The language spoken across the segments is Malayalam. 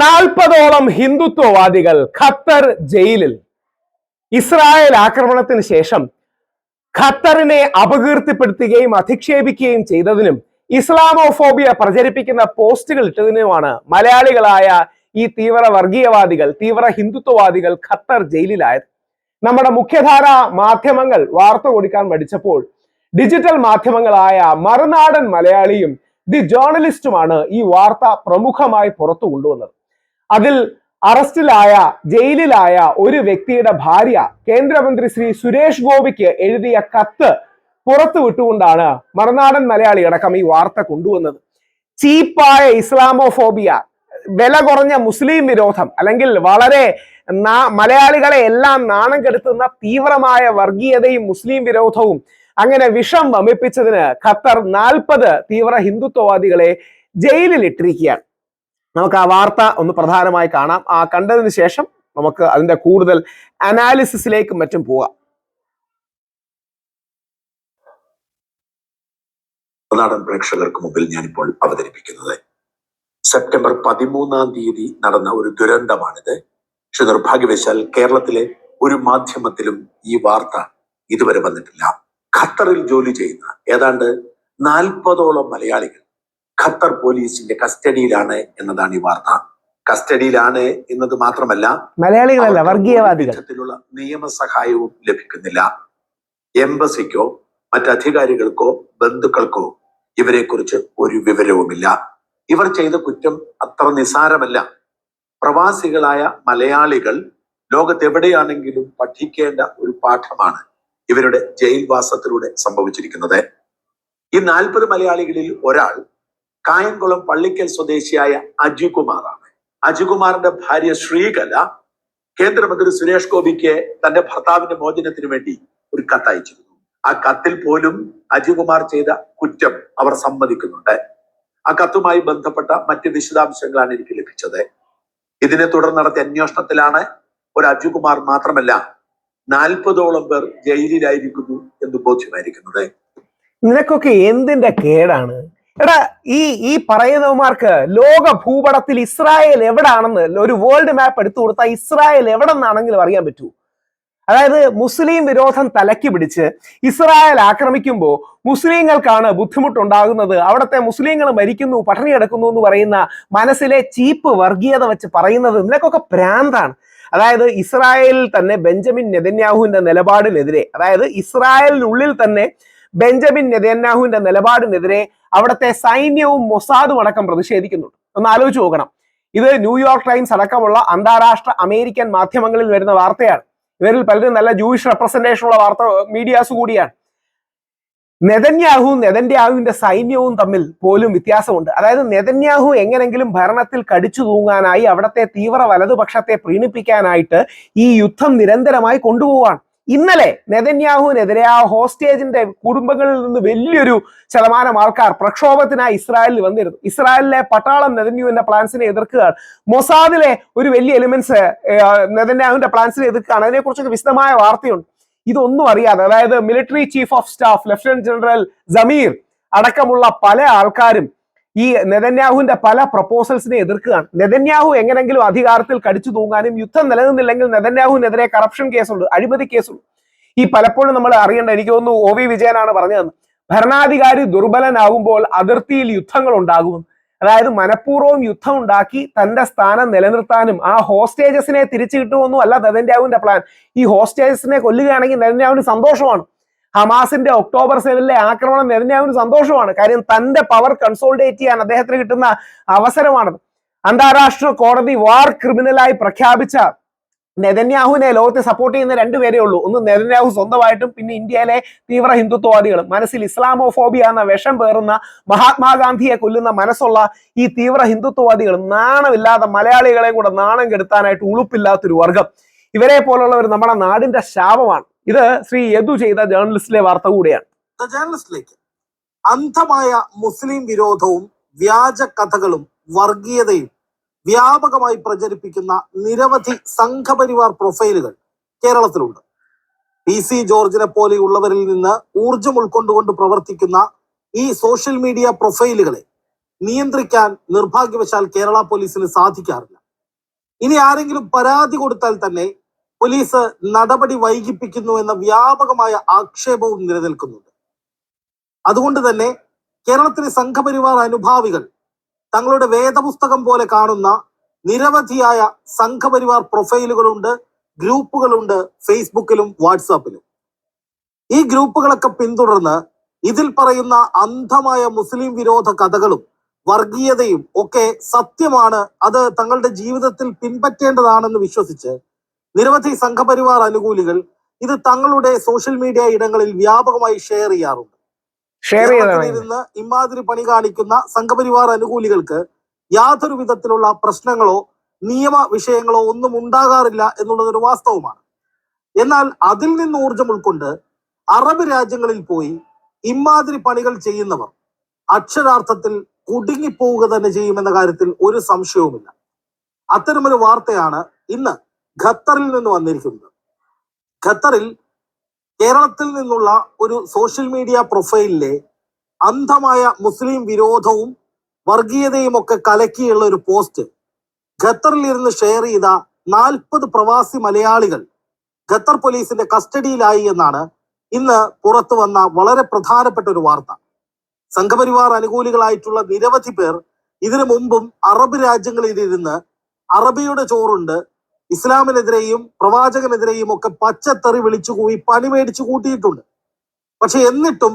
നാൽപ്പതോളം ഹിന്ദുത്വവാദികൾ ഖത്തർ ജയിലിൽ. ഇസ്രായേൽ ആക്രമണത്തിന് ശേഷം ഖത്തറിനെ അപകീർത്തിപ്പെടുത്തുകയും അധിക്ഷേപിക്കുകയും ചെയ്തതിനും ഇസ്ലാമോഫോബിയ പ്രചരിപ്പിക്കുന്ന പോസ്റ്റുകൾ ഇട്ടതിനുമാണ് മലയാളികളായ ഈ തീവ്ര വർഗീയവാദികൾ തീവ്ര ഹിന്ദുത്വവാദികൾ ഖത്തർ ജയിലിലായത്. നമ്മുടെ മുഖ്യധാര മാധ്യമങ്ങൾ വാർത്ത കൊടുക്കാൻ മടിച്ചപ്പോൾ ഡിജിറ്റൽ മാധ്യമങ്ങളായ മറുനാടൻ മലയാളിയും ദി ജേർണലിസ്റ്റുമാണ് ഈ വാർത്ത പ്രമുഖമായി പുറത്തു കൊണ്ടുവന്നത്. അതിൽ അറസ്റ്റിലായ ജയിലിലായ ഒരു വ്യക്തിയുടെ ഭാര്യ കേന്ദ്രമന്ത്രി ശ്രീ സുരേഷ് ഗോപിക്ക് എഴുതിയ കത്ത് പുറത്തു വിട്ടുകൊണ്ടാണ് മറുനാടൻ മലയാളി അടക്കം ഈ വാർത്ത കൊണ്ടുവന്നത്. ചീപ്പായ ഇസ്ലാമോഫോബിയ വില കുറഞ്ഞ മുസ്ലിം വിരോധം അല്ലെങ്കിൽ വളരെ മലയാളികളെ എല്ലാം നാണം കെടുത്തുന്ന തീവ്രമായ വർഗീയതയും മുസ്ലിം വിരോധവും അങ്ങനെ വിഷം വമിപ്പിച്ചതിന് ഖത്തർ നാൽപ്പത് തീവ്ര ഹിന്ദുത്വവാദികളെ ജയിലിൽ ഇട്ടിരിക്കുകയാണ് നമുക്ക് ആ വാർത്ത ഒന്ന് പ്രധാനമായി കാണാം. ആ കണ്ടതിന് ശേഷം നമുക്ക് അതിന്റെ കൂടുതൽ അനാലിസിസിലേക്കും മറ്റും പോവാം നാടൻ പ്രേക്ഷകർക്ക് മുമ്പിൽ ഞാനിപ്പോൾ അവതരിപ്പിക്കുന്നത്. സെപ്റ്റംബർ പതിമൂന്നാം തീയതി നടന്ന ഒരു ദുരന്തമാണിത്. പക്ഷെ നിർഭാഗ്യവശാൽ കേരളത്തിലെ ഒരു മാധ്യമത്തിലും ഈ വാർത്ത ഇതുവരെ വന്നിട്ടില്ല. ഖത്തറിൽ ജോലി ചെയ്യുന്ന ഏതാണ്ട് നാൽപ്പതോളം മലയാളികൾ ഖത്തർ പോലീസിന്റെ കസ്റ്റഡിയിലാണ് എന്നതാണ് ഈ വാർത്ത. കസ്റ്റഡിയിലാണ് എന്നത് മാത്രമല്ല മലയാളികളല്ല വർഗീയവാദികൾ. സഹായവും വിധത്തിലുള്ള നിയമസഹായവും ലഭിക്കുന്നില്ല. എംബസിക്കോ മറ്റധികാരികൾക്കോ ബന്ധുക്കൾക്കോ ഇവരെക്കുറിച്ച് ഒരു വിവരവുമില്ല. ഇവർ ചെയ്ത കുറ്റം അത്ര നിസാരമല്ല. പ്രവാസികളായ മലയാളികൾ ലോകത്തെവിടെയാണെങ്കിലും പഠിക്കേണ്ട ഒരു പാഠമാണ് ഇവരുടെ ജയിൽവാസത്തിലൂടെ സംഭവിച്ചിരിക്കുന്നത്. ഈ നാൽപ്പത് മലയാളികളിൽ ഒരാൾ കായംകുളം പള്ളിക്കൽ സ്വദേശിയായ അജികുമാറാണ്. അജികുമാറിന്റെ ഭാര്യ ശ്രീകല കേന്ദ്രമന്ത്രി സുരേഷ് ഗോപിക്ക് തന്റെ ഭർത്താവിന്റെ മോചനത്തിന് വേണ്ടി ഒരു കത്ത് അയച്ചിരുന്നു. ആ കത്തിൽ പോലും അജികുമാർ ചെയ്ത കുറ്റം അവർ സമ്മതിക്കുന്നുണ്ട്. ആ കത്തുമായി ബന്ധപ്പെട്ട മറ്റ് വിശദാംശങ്ങളാണ് എനിക്ക് ലഭിച്ചത്. ഇതിനെ തുടർന്ന് നടത്തിയ അന്വേഷണത്തിലാണ് ഒരു അജികുമാർ മാത്രമല്ല നാൽപ്പതോളം പേർ ജയിലിലായിരിക്കുന്നു എന്ന് ബോധ്യമായിരിക്കുന്നത്. നിനക്കൊക്കെ എന്തിന്റെ കേടാണ്? എടാ ഈ ഈ പറയുന്നവന്മാർക്ക് ലോക ഭൂപടത്തിൽ ഇസ്രായേൽ എവിടാണെന്ന് ഒരു വേൾഡ് മാപ്പ് എടുത്തു കൊടുത്താൽ ഇസ്രായേൽ എവിടെ നിന്നാണെങ്കിലും അറിയാൻ പറ്റൂ. അതായത് മുസ്ലിം വിരോധം തലക്കി പിടിച്ച് ഇസ്രായേൽ ആക്രമിക്കുമ്പോൾ മുസ്ലിങ്ങൾക്കാണ് ബുദ്ധിമുട്ടുണ്ടാകുന്നത്. അവിടുത്തെ മുസ്ലിങ്ങൾ മരിക്കുന്നു പട്ടിണി കിടക്കുന്നു എന്ന് പറയുന്ന മനസ്സിലെ ചീപ്പ് വർഗീയത വെച്ച് പറയുന്നത് നിനക്കൊക്കെ പ്രാന്താണ്. അതായത് ഇസ്രായേലിൽ തന്നെ ബെഞ്ചമിൻ നെതന്യാഹുവിന്റെ നിലപാടിനെതിരെ അതായത് ഇസ്രായേലിനുള്ളിൽ തന്നെ ബെഞ്ചമിൻ നെതന്യാഹുവിന്റെ നിലപാടിനെതിരെ അവിടുത്തെ സൈന്യവും മൊസാദും അടക്കം പ്രതിഷേധിക്കുന്നുണ്ട്. ഒന്ന് ആലോചിച്ച് നോക്കണം. ഇത് ന്യൂയോർക്ക് ടൈംസ് അടക്കമുള്ള അന്താരാഷ്ട്ര അമേരിക്കൻ മാധ്യമങ്ങളിൽ വരുന്ന വാർത്തയാണ്. ഇവരിൽ പലരും നല്ല ജൂയിഷ് റെപ്രസെന്റേഷൻ ഉള്ള വാർത്ത മീഡിയാസ് കൂടിയാണ്. നെതന്യാഹുവും നെതന്യാഹുവിന്റെ സൈന്യവും തമ്മിൽ പോലും വ്യത്യാസമുണ്ട്. അതായത് നെതന്യാഹു എങ്ങനെങ്കിലും ഭരണത്തിൽ കടിച്ചു തൂങ്ങാനായി അവിടത്തെ തീവ്ര വലതുപക്ഷത്തെ പ്രീണിപ്പിക്കാനായിട്ട് ഈ യുദ്ധം നിരന്തരമായി കൊണ്ടുപോവാണ് ഇന്നലെ നെതന്യാഹുവിനെതിരെ ആ ഹോസ്റ്റേജിന്റെ കുടുംബങ്ങളിൽ നിന്ന് വലിയൊരു ശതമാനം ആൾക്കാർ പ്രക്ഷോഭത്തിനായി ഇസ്രായേലിൽ വന്നിരുന്നു. ഇസ്രായേലിലെ പട്ടാളം നെതന്യാഹുവിന്റെ പ്ലാൻസിനെ എതിർക്കുകയാണ്. മൊസാദിലെ ഒരു വലിയ എലിമെന്റ്സ് നെതന്യാഹുവിന്റെ പ്ലാൻസിനെ എതിർക്കുകയാണ്. അതിനെക്കുറിച്ചൊക്കെ വിശദമായ വാർത്തയുണ്ട്. ഇതൊന്നും അറിയാതെ അതായത് military chief of staff lieutenant general Zamir അടക്കമുള്ള പല ആൾക്കാരും ഈ നെതന്യാഹുവിന്റെ പല പ്രപ്പോസൽസിനെ എതിർക്കുകയാണ്. നെതന്യാഹു എങ്ങനെങ്കിലും അധികാരത്തിൽ കടിച്ചു തൂങ്ങാനും യുദ്ധം നിലനിന്നില്ലെങ്കിൽ നെതന്യാഹുവിനെതിരെ കറപ്ഷൻ കേസുണ്ട് അഴിമതി കേസുണ്ട്. ഈ പലപ്പോഴും നമ്മൾ അറിയേണ്ട എനിക്ക് തോന്നുന്നു ഒ വി വിജയനാണ് പറഞ്ഞതെന്ന് ഭരണാധികാരി ദുർബലനാകുമ്പോൾ അതിർത്തിയിൽ യുദ്ധങ്ങൾ ഉണ്ടാകും അതായത് മനഃപൂർവം യുദ്ധം ഉണ്ടാക്കി തന്റെ സ്ഥാനം നിലനിർത്താനും ആ ഹോസ്റ്റേജസിനെ തിരിച്ചു കിട്ടുമെന്നും അല്ല നെതന്യാഹുവിന്റെ പ്ലാൻ ഈ ഹോസ്റ്റേജസിനെ കൊല്ലുകയാണെങ്കിൽ നെതന്യാഹുവിന് സന്തോഷമാണ്. ഹമാസിന്റെ ഒക്ടോബർ സെവനിലെ ആക്രമണം നെതന്യാഹുവിന് സന്തോഷമാണ്. കാര്യം തന്റെ പവർ കൺസോൾഡേറ്റ് ചെയ്യാൻ അദ്ദേഹത്തിന് കിട്ടുന്ന അവസരമാണത്. അന്താരാഷ്ട്ര കോടതി വാർ ക്രിമിനലായി പ്രഖ്യാപിച്ച നെതന്യാഹുവിനെ ലോകത്തെ സപ്പോർട്ട് ചെയ്യുന്ന രണ്ടുപേരേ ഉള്ളൂ. ഒന്ന് നെതന്യാഹു സ്വന്തമായിട്ടും പിന്നെ ഇന്ത്യയിലെ തീവ്ര ഹിന്ദുത്വവാദികളും. മനസ്സിൽ ഇസ്ലാമോഫോബിയ എന്ന വിഷം പേറുന്ന മഹാത്മാഗാന്ധിയെ കൊല്ലുന്ന മനസ്സുള്ള ഈ തീവ്ര ഹിന്ദുത്വവാദികൾ നാണമില്ലാത്ത മലയാളികളെ കൂടെ നാണം കെടുത്താനായിട്ട് ഉളുപ്പില്ലാത്തൊരു വർഗം. ഇവരെ പോലുള്ളവർ നമ്മുടെ നാടിന്റെ ശാപമാണ്. ഇത് ശ്രീ യദു ചെയ്ത ജേർണലിസ്റ്റിലെ വാർത്ത കൂടിയാണ്. ജേർണലിസ്റ്റിലേക്ക് അന്ധമായ മുസ്ലിം വിരോധവും വ്യാജ കഥകളും വർഗീയതയും വ്യാപകമായി പ്രചരിപ്പിക്കുന്ന നിരവധി സംഘപരിവാർ പ്രൊഫൈലുകൾ കേരളത്തിലുണ്ട്. പി സി ജോർജിനെ പോലെയുള്ളവരിൽ നിന്ന് ഊർജം ഉൾക്കൊണ്ടുകൊണ്ട് പ്രവർത്തിക്കുന്ന ഈ സോഷ്യൽ മീഡിയ പ്രൊഫൈലുകളെ നിയന്ത്രിക്കാൻ നിർഭാഗ്യവശാൽ കേരള പോലീസിന് സാധിക്കാറില്ല. ഇനി ആരെങ്കിലും പരാതി കൊടുത്താൽ തന്നെ പോലീസ് നടപടി വൈകിപ്പിക്കുന്നു എന്ന വ്യാപകമായ ആക്ഷേപവും നിലനിൽക്കുന്നുണ്ട്. അതുകൊണ്ട് തന്നെ കേരളത്തിലെ സംഘപരിവാർ അനുഭാവികൾ തങ്ങളുടെ വേദപുസ്തകം പോലെ കാണുന്ന നിരവധിയായ സംഘപരിവാർ പ്രൊഫൈലുകളുണ്ട് ഗ്രൂപ്പുകളുണ്ട് ഫേസ്ബുക്കിലും വാട്സാപ്പിലും. ഈ ഗ്രൂപ്പുകളൊക്കെ പിന്തുടർന്ന് ഇതിൽ പറയുന്ന അന്ധമായ മുസ്ലിം വിരോധ കഥകളും വർഗീയതയും ഒക്കെ സത്യമാണ്. അത് തങ്ങളുടെ ജീവിതത്തിൽ പിൻപറ്റേണ്ടതാണെന്ന് വിശ്വസിച്ച് നിരവധി സംഘപരിവാർ അനുകൂലികൾ ഇത് തങ്ങളുടെ സോഷ്യൽ മീഡിയ ഇടങ്ങളിൽ വ്യാപകമായി ഷെയർ ചെയ്യാറുണ്ട്. കേരളത്തിലിരുന്ന് ഇമാതിരി പണി കാണിക്കുന്ന സംഘപരിവാർ അനുകൂലികൾക്ക് യാതൊരു വിധത്തിലുള്ള പ്രശ്നങ്ങളോ നിയമ വിഷയങ്ങളോ ഒന്നും ഉണ്ടാകാറില്ല എന്നുള്ളതൊരു വാസ്തവമാണ്. എന്നാൽ അതിൽ നിന്ന് ഊർജം ഉൾക്കൊണ്ട് അറബ് രാജ്യങ്ങളിൽ പോയി ഇമാതിരി പണികൾ ചെയ്യുന്നവർ അക്ഷരാർത്ഥത്തിൽ കുടുങ്ങിപ്പോവുക തന്നെ ചെയ്യുമെന്ന കാര്യത്തിൽ ഒരു സംശയവുമില്ല. അത്തരമൊരു വാർത്തയാണ് ഇന്ന് ഖത്തറിൽ നിന്ന് വന്നിരിക്കുന്നത്. ഖത്തറിൽ കേരളത്തിൽ നിന്നുള്ള ഒരു സോഷ്യൽ മീഡിയ പ്രൊഫൈലിലെ അന്ധമായ മുസ്ലിം വിരോധവും വർഗീയതയും ഒക്കെ കലക്കിയുള്ള ഒരു പോസ്റ്റ് ഖത്തറിൽ ഇരുന്ന് ഷെയർ ചെയ്ത നാൽപ്പത് പ്രവാസി മലയാളികൾ ഖത്തർ പോലീസിന്റെ കസ്റ്റഡിയിലായി എന്നാണ് ഇന്ന് പുറത്തു വന്ന വളരെ പ്രധാനപ്പെട്ട ഒരു വാർത്ത. സംഘപരിവാർ അനുകൂലികളായിട്ടുള്ള നിരവധി പേർ ഇതിനു മുമ്പും അറബ് രാജ്യങ്ങളിൽ ഇരുന്ന് അറബിയുടെ ചോറുണ്ട് ഇസ്ലാമിനെതിരെയും പ്രവാചകനെതിരെയും ഒക്കെ പച്ചത്തെറി വിളിച്ചു കൂടി പണി മേടിച്ചു കൂട്ടിയിട്ടുണ്ട്. പക്ഷെ എന്നിട്ടും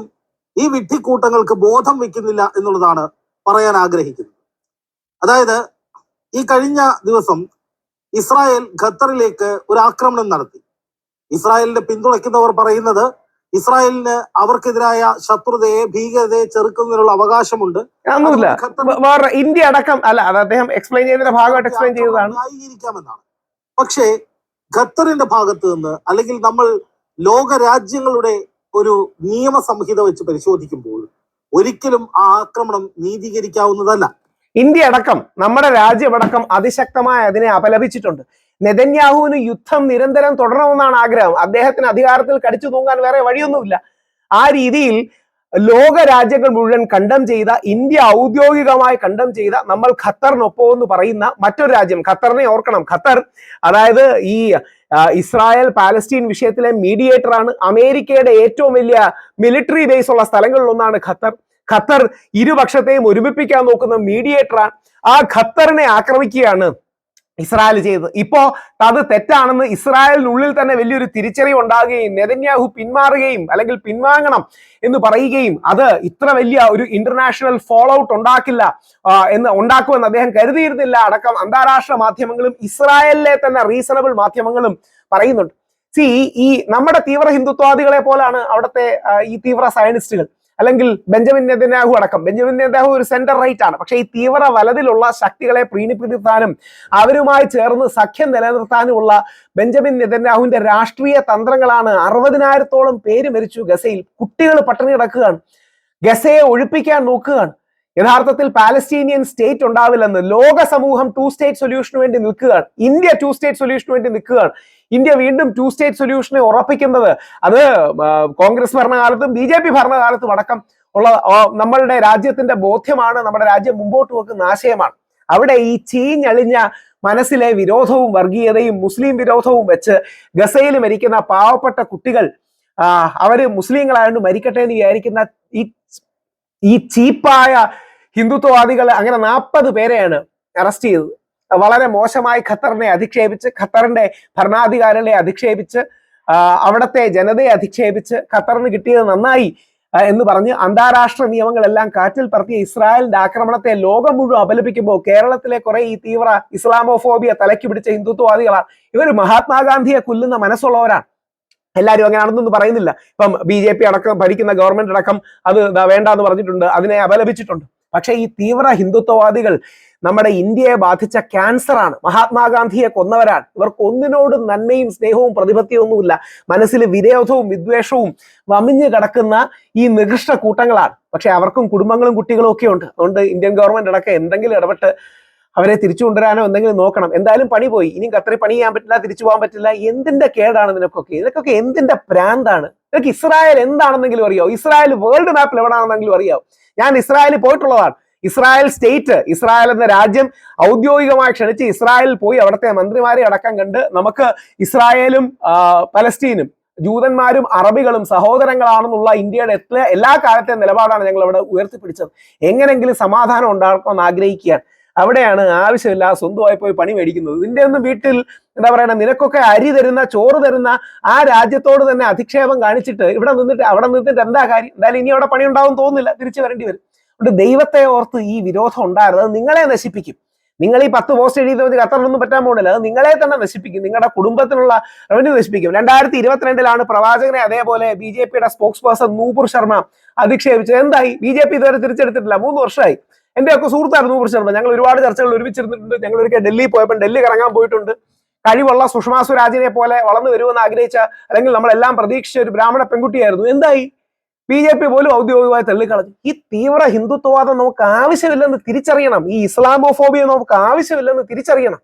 ഈ വിഡ്ഢിക്കൂട്ടങ്ങൾക്ക് ബോധം വെക്കുന്നില്ല എന്നുള്ളതാണ് പറയാൻ ആഗ്രഹിക്കുന്നത്. അതായത് ഈ കഴിഞ്ഞ ദിവസം ഇസ്രായേൽ ഖത്തറിലേക്ക് ഒരു ആക്രമണം നടത്തി. ഇസ്രായേലിനെ പിന്തുണയ്ക്കുന്നവർ പറയുന്നത് ഇസ്രായേലിന് അവർക്കെതിരായ ശത്രുതയെ ഭീകരതയെ ചെറുക്കുന്നതിനുള്ള അവകാശമുണ്ട്. ഇന്ത്യ അടക്കം അല്ല അത് അദ്ദേഹം എക്സ്പ്ലെയിൻ ചെയ്തതിന്റെ ഭാഗമായിട്ട് എക്സ്പ്ലെയിൻ ചെയ്തതാണ്. ന്യായീകരിക്കാമെന്നാണ്. പക്ഷേ ഖത്തറിന്റെ ഭാഗത്ത് നിന്ന് അല്ലെങ്കിൽ നമ്മൾ ലോക രാജ്യങ്ങളുടെ ഒരു നിയമ സംഹിത വെച്ച് പരിശോധിക്കുമ്പോൾ ഒരിക്കലും ആ ആക്രമണം നീതീകരിക്കാവുന്നതല്ല. ഇന്ത്യ അടക്കം നമ്മുടെ രാജ്യമടക്കം അതിശക്തമായ അതിനെ അപലപിച്ചിട്ടുണ്ട്. നെതന്യാഹുവിന് യുദ്ധം നിരന്തരം തുടരണമെന്നാണ് ആഗ്രഹം. അദ്ദേഹത്തിന് അധികാരത്തിൽ കടിച്ചു തൂങ്ങാൻ വേറെ വഴിയൊന്നുമില്ല. ആ രീതിയിൽ ലോക രാജ്യങ്ങൾ മുഴുവൻ കണ്ടം ചെയ്ത ഇന്ത്യ ഔദ്യോഗികമായി കണ്ടം ചെയ്ത നമ്മൾ ഖത്തറിനൊപ്പം എന്ന് പറയുന്ന മറ്റൊരു രാജ്യം. ഖത്തറിനെ ഓർക്കണം. ഖത്തർ അതായത് ഈ ഇസ്രായേൽ പാലസ്റ്റീൻ വിഷയത്തിലെ മീഡിയേറ്ററാണ് അമേരിക്കയുടെ ഏറ്റവും വലിയ മിലിറ്ററി ബേസ് ഉള്ള സ്ഥലങ്ങളിൽ ഒന്നാണ് ഖത്തർ. ഖത്തർ ഇരുപക്ഷത്തെയും ഒരുമിപ്പിക്കാൻ നോക്കുന്ന മീഡിയേറ്ററാണ് ആ ഖത്തറിനെ ആക്രമിക്കുകയാണ്. ഇസ്രായേൽ ചെയ്തത്. ഇപ്പോ അത് തെറ്റാണെന്ന് ഇസ്രായേലിനുള്ളിൽ തന്നെ വലിയൊരു തിരിച്ചറിവ് ഉണ്ടാകുകയും നെതന്യാഹു പിന്മാറുകയും അല്ലെങ്കിൽ പിൻവാങ്ങണം എന്ന് പറയുകയും അത് ഇത്ര വലിയ ഒരു ഇന്റർനാഷണൽ ഫോളോ ഔട്ട് ഉണ്ടാക്കില്ല എന്ന് ഉണ്ടാക്കുമെന്ന് അദ്ദേഹം കരുതിയിരുന്നില്ല. അടക്കം അന്താരാഷ്ട്ര മാധ്യമങ്ങളും ഇസ്രായേലിലെ തന്നെ റീസണബിൾ മാധ്യമങ്ങളും പറയുന്നുണ്ട്. സി ഈ നമ്മുടെ തീവ്ര ഹിന്ദുത്വാദികളെ പോലാണ് അവിടുത്തെ ഈ തീവ്ര സയനിസ്റ്റുകൾ അല്ലെങ്കിൽ ബെഞ്ചമിൻ നെതന്യാഹു അടക്കം. ബെഞ്ചമിൻ നെതന്യാഹു ഒരു സെന്റർ റൈറ്റ് ആണ്. പക്ഷേ ഈ തീവ്ര വലതിലുള്ള ശക്തികളെ പ്രീണിപ്പിടുത്താനും അവരുമായി ചേർന്ന് സഖ്യം നിലനിർത്താനുമുള്ള ബെഞ്ചമിൻ നെതന്യാഹുവിന്റെ രാഷ്ട്രീയ തന്ത്രങ്ങളാണ് അറുപതിനായിരത്തോളം പേര് മരിച്ചു. ഗസയിൽ കുട്ടികൾ പട്ടിണി കിടക്കുകയാണ്. ഗസയെ ഒഴിപ്പിക്കാൻ നോക്കുകയാണ്. യഥാർത്ഥത്തിൽ പാലസ്തീനിയൻ സ്റ്റേറ്റ് ഉണ്ടാവില്ലെന്ന് ലോക സമൂഹം ടു സ്റ്റേറ്റ് സൊല്യൂഷന് വേണ്ടി നിൽക്കുകയാണ്. ഇന്ത്യ ടു സ്റ്റേറ്റ് സൊല്യൂഷന് വേണ്ടി നിൽക്കുകയാണ്. ഇന്ത്യ വീണ്ടും ടു സ്റ്റേറ്റ് സൊല്യൂഷനെ ഉറപ്പിക്കുന്നത്. അത് കോൺഗ്രസ് ഭരണകാലത്തും ബി ജെ പി ഭരണകാലത്തും അടക്കം ഉള്ള നമ്മളുടെ രാജ്യത്തിന്റെ ബോധ്യമാണ് നമ്മുടെ രാജ്യം മുമ്പോട്ട് വെക്കുന്ന ആശയമാണ്. അവിടെ ഈ ചീഞ്ഞളിഞ്ഞ മനസ്സിലെ വിരോധവും വർഗീയതയും മുസ്ലിം വിരോധവും വെച്ച് ഗസയിൽ മരിക്കുന്ന പാവപ്പെട്ട കുട്ടികൾ അവർ മുസ്ലിങ്ങളായതുകൊണ്ട് മരിക്കട്ടെ എന്ന് വിചാരിക്കുന്ന ഈ ഈ ചീപ്പായ ഹിന്ദുത്വവാദികൾ അങ്ങനെ നാൽപ്പത് പേരെയാണ് അറസ്റ്റ് ചെയ്തത്. വളരെ മോശമായി ഖത്തറിനെ അധിക്ഷേപിച്ച് ഖത്തറിന്റെ ഭരണാധികാരികളെ അധിക്ഷേപിച്ച് അവിടത്തെ ജനതയെ അധിക്ഷേപിച്ച് ഖത്തറിന് കിട്ടിയത് നന്നായി എന്ന് പറഞ്ഞ് അന്താരാഷ്ട്ര നിയമങ്ങളെല്ലാം കാറ്റിൽ പറത്തിയ ഇസ്രായേലിന്റെ ആക്രമണത്തെ ലോകം മുഴുവൻ അപലപിക്കുമ്പോൾ കേരളത്തിലെ കുറെ ഈ തീവ്ര ഇസ്ലാമോഫോബിയ തലയ്ക്ക് പിടിച്ച ഹിന്ദുത്വവാദികളാണ്. ഇവർ മഹാത്മാഗാന്ധിയെ കൊല്ലുന്ന മനസ്സുള്ളവരാണ്. എല്ലാവരും അങ്ങനെയാണെന്നൊന്നും പറയുന്നില്ല. ഇപ്പം ബി ജെ പി അടക്കം ഭരിക്കുന്ന ഗവൺമെന്റ് അടക്കം അത് വേണ്ട എന്ന് പറഞ്ഞിട്ടുണ്ട് അതിനെ അപലപിച്ചിട്ടുണ്ട്. പക്ഷേ ഈ തീവ്ര ഹിന്ദുത്വവാദികൾ നമ്മുടെ ഇന്ത്യയെ ബാധിച്ച ക്യാൻസർ ആണ് മഹാത്മാഗാന്ധിയെ കൊന്നവരാണ്. ഇവർക്ക് ഒന്നിനോടും നന്മയും സ്നേഹവും പ്രതിപത്തിയും ഒന്നുമില്ല മനസ്സിൽ വിരോധവും വിദ്വേഷവും വമിഞ്ഞു കിടക്കുന്ന ഈ നികൃഷ്ട കൂട്ടങ്ങളാണ്. പക്ഷെ അവർക്കും കുടുംബങ്ങളും കുട്ടികളും ഒക്കെ ഉണ്ട്. അതുകൊണ്ട് ഇന്ത്യൻ ഗവൺമെന്റ് അടക്കം എന്തെങ്കിലും ഇടപെട്ട് അവരെ തിരിച്ചു കൊണ്ടുവരാനോ എന്തെങ്കിലും നോക്കണം. എന്തായാലും പണി പോയി. ഇനി ഖത്തറിൽ പണി ചെയ്യാൻ പറ്റില്ല തിരിച്ചു പോകാൻ പറ്റില്ല. എന്തിന്റെ കേടാണ് നിനക്കൊക്കെ? ഇതിനൊക്കെ എന്തിന്റെ പ്രാന്താണ്? നിനക്ക് ഇസ്രായേൽ എന്താണെന്നെങ്കിലും അറിയോ? ഇസ്രായേൽ വേൾഡ് മാപ്പിൽ എവിടെയാണെന്നെങ്കിലും അറിയാവോ? ഞാൻ ഇസ്രായേലിൽ പോയിട്ടുള്ളതാണ്. ഇസ്രായേൽ സ്റ്റേറ്റ് ഇസ്രായേൽ എന്ന രാജ്യം ഔദ്യോഗികമായി ക്ഷണിച്ച് ഇസ്രായേലിൽ പോയി അവിടുത്തെ മന്ത്രിമാരെ അടക്കം കണ്ട് നമുക്ക് ഇസ്രായേലും പലസ്തീനും ജൂതന്മാരും അറബികളും സഹോദരങ്ങളാണെന്നുള്ള ഇന്ത്യയുടെ എല്ലാ കാലത്തെ നിലപാടാണ് ഞങ്ങൾ അവിടെ ഉയർത്തിപ്പിടിച്ചത്. എങ്ങനെങ്കിലും സമാധാനം ഉണ്ടാക്കണമെന്ന് ആഗ്രഹിക്കുകയാണ്. അവിടെയാണ് ആവശ്യമില്ല സ്വന്തമായി പോയി പണി മേടിക്കുന്നത്. നിന്റെ ഒന്നും വീട്ടിൽ എന്താ പറയുക നിനക്കൊക്കെ അരി തരുന്ന ചോറ് തരുന്ന ആ രാജ്യത്തോട് തന്നെ അധിക്ഷേപം കാണിച്ചിട്ട് ഇവിടെ നിന്നിട്ട് അവിടെ നിന്നിട്ട് എന്താ കാര്യം? എന്തായാലും ഇനി അവിടെ പണി ഉണ്ടാവും തോന്നുന്നില്ല തിരിച്ചു വരേണ്ടി വരും. അതുകൊണ്ട് ദൈവത്തെ ഓർത്ത് ഈ വിരോധം ഉണ്ടായിരുന്നത് അത് നിങ്ങളെ നശിപ്പിക്കും. നിങ്ങൾ ഈ പത്ത് പോസ്റ്റ് എഴുതി വെച്ച് ഖത്തറിലൊന്നും പറ്റാൻ പോകുന്നില്ല. അത് നിങ്ങളെ തന്നെ നശിപ്പിക്കും. നിങ്ങളുടെ കുടുംബത്തിനുള്ള റവന്യൂ നശിപ്പിക്കും. രണ്ടായിരത്തി ഇരുപത്തിരണ്ടിലാണ് പ്രവാചകനെ അതേപോലെ ബി ജെ പിയുടെ സ്പോക്സ് പേഴ്സൺ നൂപുർ ശർമ്മ അധിക്ഷേപിച്ചത്. എന്തായി? ബി ജെ പി ഇതുവരെ തിരിച്ചെടുത്തിട്ടില്ല. മൂന്ന് വർഷമായി. എന്റെ ഒക്കെ സുഹൃത്തായിരുന്നു നൂപുർ ശർമ്മ. ഞങ്ങൾ ഒരുപാട് ചർച്ചകൾ ഒരുമിച്ചിരുന്നിട്ടുണ്ട്. ഞങ്ങൾ ഒരിക്കൽ ഡൽഹി പോയപ്പോൾ ഡൽഹി കറങ്ങാൻ പോയിട്ടുണ്ട്. കഴിവുള്ള സുഷമാ സ്വരാജിനെ പോലെ വളർന്നു വരുമെന്ന് ആഗ്രഹിച്ച അല്ലെങ്കിൽ നമ്മളെല്ലാം പ്രതീക്ഷിച്ച ഒരു ബ്രാഹ്മണ പെൺകുട്ടിയായിരുന്നു. എന്തായി? ബി ജെ പി പോലും ഔദ്യോഗികമായി തള്ളിക്കളഞ്ഞു. ഈ തീവ്ര ഹിന്ദുത്വവാദം നമുക്ക് ആവശ്യമില്ലെന്ന് തിരിച്ചറിയണം. ഈ ഇസ്ലാമോഫോബിയ നമുക്ക് ആവശ്യമില്ലെന്ന് തിരിച്ചറിയണം.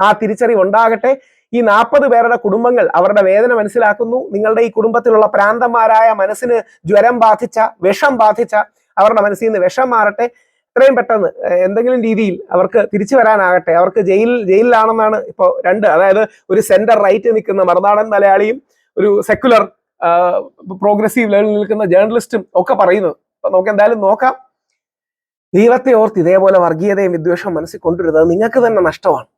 ആ തിരിച്ചറിവ് ഉണ്ടാകട്ടെ. ഈ നാൽപ്പത് പേരുടെ കുടുംബങ്ങൾ അവരുടെ വേദന മനസ്സിലാക്കുന്നു. നിങ്ങളുടെ ഈ കുടുംബത്തിലുള്ള പ്രാന്തന്മാരായ മനസ്സിന് ജ്വരം ബാധിച്ച വിഷം ബാധിച്ച അവരുടെ മനസ്സിൽ നിന്ന് വിഷം മാറട്ടെ. എത്രയും പെട്ടെന്ന് എന്തെങ്കിലും രീതിയിൽ അവർക്ക് തിരിച്ചു വരാനാകട്ടെ. അവർക്ക് ജയിൽ ജയിലിലാണെന്നാണ് ഇപ്പോൾ രണ്ട് അതായത് ഒരു സെന്റർ റൈറ്റ് നിൽക്കുന്ന മറുനാടൻ മലയാളിയും ഒരു സെക്കുലർ പ്രോഗ്രസീവ് ലെവലിൽ നിൽക്കുന്ന ജേർണലിസ്റ്റും ഒക്കെ പറയുന്നത്. അപ്പൊ നമുക്ക് എന്തായാലും നോക്കാം. ദൈവത്തെ ഓർത്ത് ഇതേപോലെ വർഗീയതയും വിദ്വേഷവും മനസ്സിൽ കൊണ്ടുവരുന്നത് നിങ്ങൾക്ക് തന്നെ നഷ്ടമാണ്.